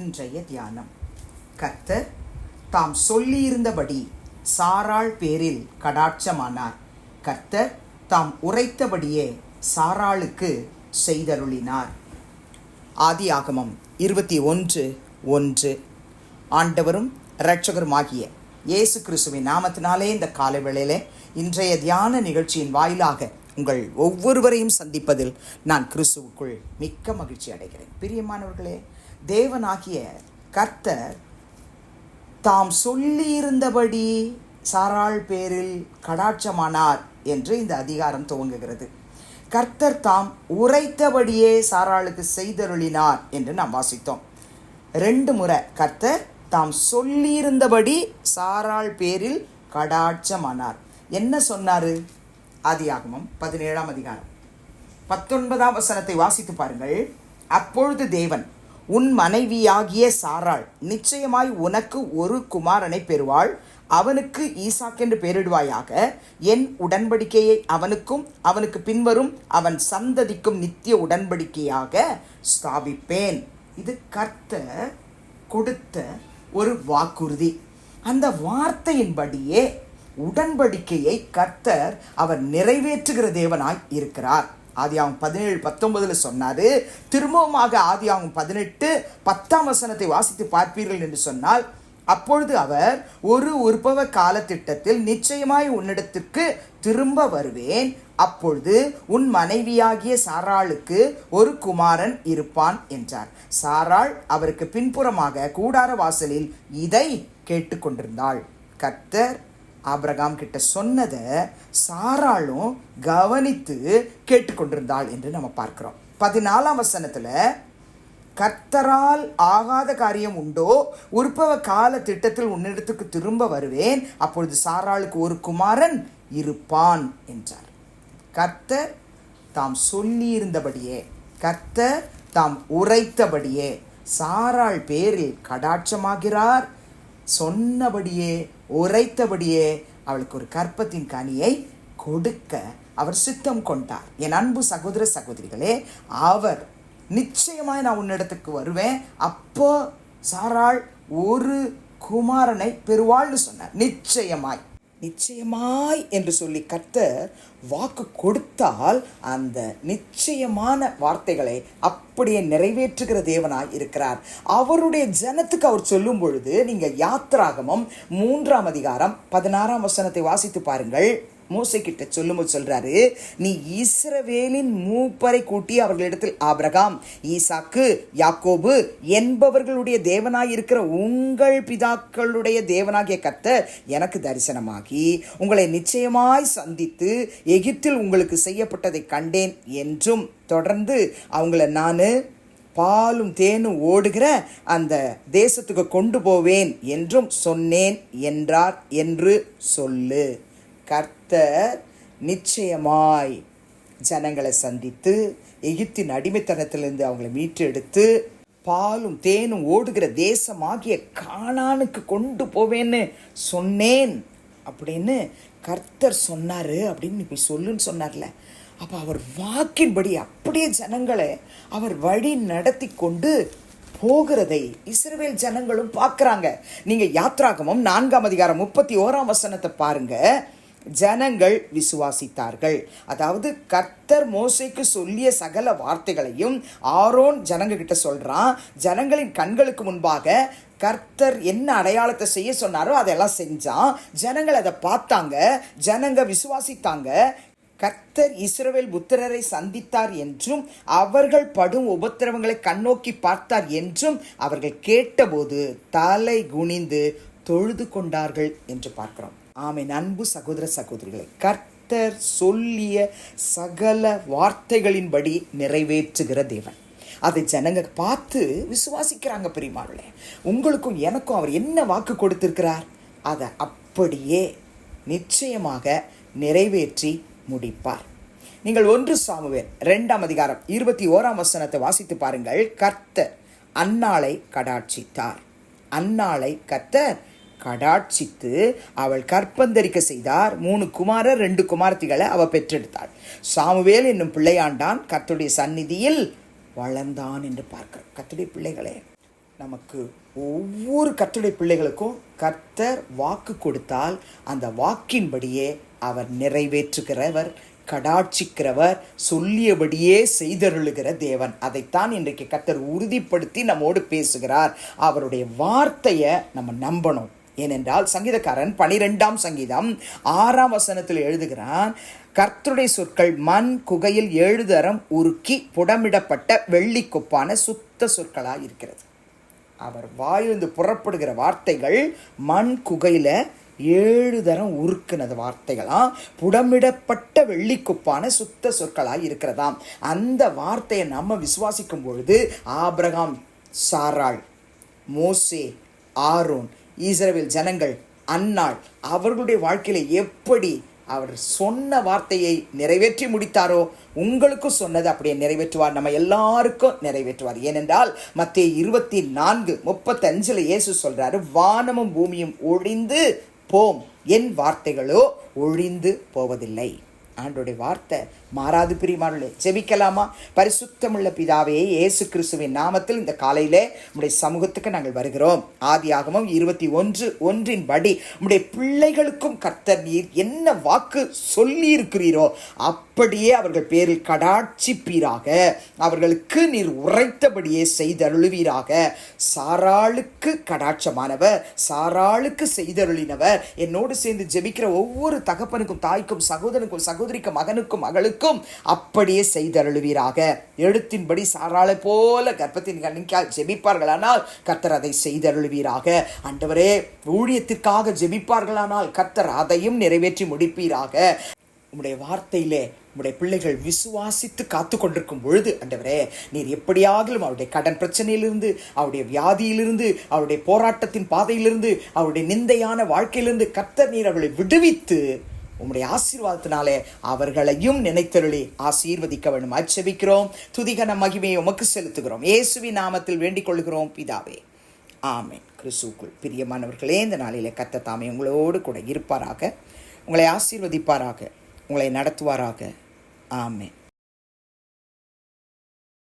இன்றைய தியானம். கர்த்தர் தாம் சொல்லியிருந்தபடி சாராள் பேரில் கடாட்சமானார். கர்த்தர் தாம் உரைத்தபடியே சாராளுக்கு செய்தருளினார். ஆதியாகமம் இருபத்தி ஒன்று ஒன்று. ஆண்டவரும் இரட்சகருமாகிய இயேசு கிறிஸ்துவின் நாமத்தினாலே இந்த காலை வேளையிலே இன்றைய தியான நிகழ்ச்சியின் வாயிலாக உங்கள் ஒவ்வொருவரையும் சந்திப்பதில் நான் கிறிஸ்துவுக்குள் மிக்க மகிழ்ச்சி அடைகிறேன். பிரியமானவர்களே தேவனாகிய கர்த்தர் தாம் சொல்லியிருந்தபடி சாராள் பேரில் கடாட்சமானார் என்று இந்த அதிகாரம் துவங்குகிறது. கர்த்தர் தாம் உரைத்தபடியே சாராளுக்கு செய்தருளினார் என்று நாம் வாசித்தோம். ரெண்டு முறை கர்த்தர் தாம் சொல்லியிருந்தபடி சாராள் பேரில் கடாட்சமானார். என்ன சொன்னார்? ஆதியாகமம் பதினேழாம் அதிகாரம். பத்தொன்பதாம் வசனத்தை வாசித்து பாருங்கள். அப்பொழுது தேவன் உன் மனைவியாகிய சாராள் நிச்சயமாய் உனக்கு ஒரு குமாரனை பெறுவாள். அவனுக்கு ஈசாக் என்று பெயரிடுவாயாக. என் உடன்படிக்கையை அவனுக்கும் அவனுக்கு பின்வரும் அவன் சந்ததிக்கும் நித்திய உடன்படிக்கையாக ஸ்தாபிப்பேன். இது கர்த்த கொடுத்த ஒரு வாக்குறுதி. அந்த வார்த்தையின்படியே உடன்படிக்கையை கர்த்தர் அவர் நிறைவேற்றுகிற தேவனாய் இருக்கிறார். ஆதியாகும் பதினேழு பத்தொன்பதில் சொன்னாரு திரும்பவுமாக ஆதியாகும் பதினெட்டு பத்தாம் வசனத்தை வாசித்து பார்ப்பீர்கள் என்று சொன்னால் அப்பொழுது அவர் ஒரு உற்பவ காலத்திட்டத்தில் நிச்சயமாய் உன்னிடத்திற்கு திரும்ப வருவேன். அப்பொழுது உன் மனைவியாகிய சாராளுக்கு ஒரு குமாரன் இருப்பான் என்றார். சாராள் அவருக்கு பின்புறமாக கூடார வாசலில் இதை கேட்டுக்கொண்டிருந்தாள். கர்த்தர் ஆபிரகாம் கிட்ட சொன்னதை சாராளும் கவனித்து கேட்டுக்கொண்டிருந்தாள் என்று நம்ம பார்க்கிறோம். பதினாலாம் வசனத்தில் கர்த்தரால் ஆகாத காரியம் உண்டோ? உற்பவ கால திட்டத்தில் உன்னிடத்துக்கு திரும்ப வருவேன். அப்பொழுது சாராளுக்கு ஒரு குமாரன் இருப்பான் என்றார். கர்த்தர் தாம் சொல்லியிருந்தபடியே கர்த்தர் தாம் உரைத்தபடியே சாராள் பேரில் கடாட்சமாகிறார். சொன்னபடியே உரைத்தபடியே அவளுக்கு ஒரு கற்பத்தின் கனியை கொடுக்க அவர் சித்தம் கொண்டார். என் அன்பு சகோதர சகோதரிகளே அவர் நிச்சயமாய் நான் உன்னிடத்துக்கு வருவேன். அப்போ சாராள் ஒரு குமாரனை பெறுவாள்னு சொன்னார். நிச்சயமாய். நிச்சயமாய் என்று சொல்லி கர்த்தர் வாக்கு கொடுத்தால் அந்த நிச்சயமான வார்த்தைகளை அப்படியே நிறைவேற்றுகிற தேவனாய் இருக்கிறார். அவருடைய ஜனத்துக்கு அவர் சொல்லும் பொழுது நீங்கள் யாத்திராகமம் மூன்றாம் அதிகாரம் பதினாறாம் வசனத்தை வாசித்து பாருங்கள். மோசை கிட்ட சொல்லும்போது சொல்கிறாரு நீ இஸ்ரவேலின் மூப்பரை கூட்டி அவர்களிடத்தில் ஆபிரகாம் ஈசாக்கு யாக்கோபு என்பவர்களுடைய தேவனாய் இருக்கிற உங்கள் பிதாக்களுடைய தேவனாகிய கர்த்தர் எனக்கு தரிசனமாகி உங்களை நிச்சயமாய் சந்தித்து எகிப்தில் உங்களுக்கு செய்யப்பட்டதை கண்டேன் என்றும் தொடர்ந்து அவங்கள நான் பாலும் தேனும் ஓடுகிற அந்த தேசத்துக்கு கொண்டு போவேன் என்றும் சொன்னேன் என்றார் என்று சொல்லு. கர்த்தர் நிச்சயமாய் ஜனங்களை சந்தித்து எகிப்தின் அடிமைத்தனத்திலிருந்து அவங்களை மீட்டெடுத்து பாலும் தேனும் ஓடுகிற தேசமாகிய காணானுக்கு கொண்டு போவேன்னு சொன்னேன். அப்படின்னு கர்த்தர் சொன்னார் அப்படின்னு இப்படி சொல்லுன்னு சொன்னார்ல. அப்போ அவர் வாக்கின்படி அப்படியே ஜனங்களை அவர் வழி நடத்தி கொண்டு போகிறதை இஸ்ரவேல் ஜனங்களும் பார்க்குறாங்க. நீங்கள் யாத்ராகமம் நான்காம் அதிகாரம் முப்பத்தி ஓராம் வசனத்தை பாருங்கள் ஜனங்கள் விசுவாசித்தார்கள். அதாவது கர்த்தர் மோசைக்கு சொல்லிய சகல வார்த்தைகளையும் ஆரோன் ஜனங்க கிட்ட சொல்கிறான் ஜனங்களின் கண்களுக்கு முன்பாக கர்த்தர் என்ன அடையாளத்தை செய்ய சொன்னாரோ அதெல்லாம் செஞ்சான். ஜனங்கள் அதை பார்த்தாங்க. ஜனங்க விசுவாசித்தாங்க. கர்த்தர் இஸ்ரவேல் புத்திரரை சந்தித்தார் என்றும் அவர்கள் படும் உபத்திரவங்களை கண்ணோக்கி பார்த்தார் என்றும் அவர்கள் கேட்டபோது தலை குனிந்து தொழுது கொண்டார்கள் என்று பார்க்கிறோம். ஆமை அன்பு சகோதர சகோதரிகளை கர்த்தர் சொல்லிய சகல வார்த்தைகளின்படி நிறைவேற்றுகிற தேவன். அதை ஜனங்க பார்த்து விசுவாசிக்கிறாங்க பெரியமார்களே. உங்களுக்கும் எனக்கும் அவர் என்ன வாக்கு கொடுத்திருக்கிறார்? அதை அப்படியே நிச்சயமாக நிறைவேற்றி முடிப்பார். நீங்கள் ஒன்று சாமுவேல் ரெண்டாம் அதிகாரம் இருபத்தி ஓராம் வசனத்தை வாசித்து பாருங்கள். கர்த்தர் அன்னாளை கடாட்சித்தார். அன்னாளை கர்த்தர் கடாட்சித்து அவள் கற்பந்தரிக்க செய்தார். மூணு குமாரர் ரெண்டு குமாரத்திகளை அவள் பெற்றெடுத்தாள். சாமுவேல் என்னும் பிள்ளையாண்டான். கத்துடைய சந்நிதியில் வளர்ந்தான் என்று பார்க்கிறோம். கத்துடைய பிள்ளைகளே நமக்கு ஒவ்வொரு கத்துடைய பிள்ளைகளுக்கும் கர்த்தர் வாக்கு கொடுத்தால் அந்த வாக்கின்படியே அவர் நிறைவேற்றுகிறவர் கடாட்சிக்கிறவர் சொல்லியபடியே செய்தருளுகிற தேவன். அதைத்தான் இன்றைக்கு கர்த்தர் உறுதிப்படுத்தி நம்மோடு பேசுகிறார். அவருடைய வார்த்தையை நம்ம நம்பணும். ஏனென்றால் சங்கீதக்காரன் பனிரெண்டாம் சங்கீதம் ஆறாம் வசனத்தில் எழுதுகிறான் கர்த்தருடைய சொற்கள் மண் குகையில் ஏழு தரம் உருக்கி புடமிடப்பட்ட வெள்ளி கொப்பான சுத்த சொற்களாக இருக்கிறது. அவர் வாயிலிருந்து புறப்படுகிற வார்த்தைகள் மண் குகையில் ஏழு தரம் உருக்குனது வார்த்தைகளாம் புடமிடப்பட்ட வெள்ளிக்குப்பான சுத்த சொற்களாக இருக்கிறதாம். அந்த வார்த்தையை நம்ம விசுவாசிக்கும் பொழுது ஆபிரகாம் சாராள் மோசே ஆரோன் ஈஸ்ரவேல் ஜனங்கள் அந்நாள் அவர்களுடைய வாழ்க்கையில எப்படி அவர் சொன்ன வார்த்தையை நிறைவேற்றி முடித்தாரோ உங்களுக்கும் சொன்னது அப்படியே நிறைவேற்றுவார். நம்ம எல்லாருக்கும் நிறைவேற்றுவார். ஏனென்றால் மத்திய இருபத்தி நான்கு முப்பத்தஞ்சில் இயேசு சொல்கிறாரு வானமும் பூமியும் ஒழிந்து போம். என் வார்த்தைகளோ ஒழிந்து போவதில்லை. ஆண்டோடைய வார்த்தை மாறாது பிரியமானே ஜெபிக்கலாமா? பரிசுத்தமுள்ள பிதாவே இயேசு கிறிஸ்துவின் நாமத்தில் இந்த காலையிலே நம்முடைய சமூகத்துக்கு நாங்கள் வருகிறோம். ஆதியாகமம் இருபத்தி ஒன்று ஒன்றின் படி உடைய பிள்ளைகளுக்கும் கர்த்தர் நீர் என்ன வாக்கு சொல்லி இருக்கிறீரோ அப்படியே அவர்கள் பேரில் கடாட்சிப்பீராக. அவர்களுக்கு நீர் உரைத்தபடியே செய்தருளுவீராக. சாராளுக்கு கடாட்சமானவர் சாராளுக்கு செய்தருளினவர். என்னோடு சேர்ந்து ஜெபிக்கிற ஒவ்வொரு தகப்பனுக்கும் தாய்க்கும் சகோதரனுக்கும் சகோதரிக்கும் மகனுக்கும் மகளுக்கும் அப்படியே செய்தருளுவீராக. எழுத்தின்படி சாராளை போல கர்ப்பத்தின் கண்ணிக்கால் ஜெபிப்பார்களானால் கர்த்தர் அதை செய்தருளுவீராக. அண்டவரே ஊழியத்திற்காக ஜெபிப்பார்களானால் கர்த்தர் அதையும் நிறைவேற்றி முடிப்பீராக. உம்முடைய வார்த்தையிலே உம்முடைய பிள்ளைகள் விசுவாசித்து காத்து கொண்டிருக்கும் பொழுது அண்டவரே நீர் எப்படியாகிலும் அவருடைய கடன் பிரச்சனையிலிருந்து அவருடைய வியாதியிலிருந்து அவருடைய போராட்டத்தின் பாதையிலிருந்து அவருடைய நிந்தையான வாழ்க்கையிலிருந்து கர்த்தர் நீர் அவளை விடுவித்து உம்முடைய ஆசீர்வாதத்தினாலே அவர்களையும் நினைத்தருளி ஆசீர்வதிக்க வேண்டும். அச்சபிக்கிறோம் துதிகன மகிமையை உமக்கு செலுத்துகிறோம். இயேசுவி நாமத்தில் வேண்டிக் கொள்கிறோம் பிதாவே ஆமேன். கிறிஸ்துக்குள் பிரியமானவர்களே இந்த நாளிலே கத்த தாமே உங்களோடு கூட இருப்பாராக. உங்களை ஆசீர்வதிப்பாராக. உங்களை நடத்துவாராக. ஆமேன்.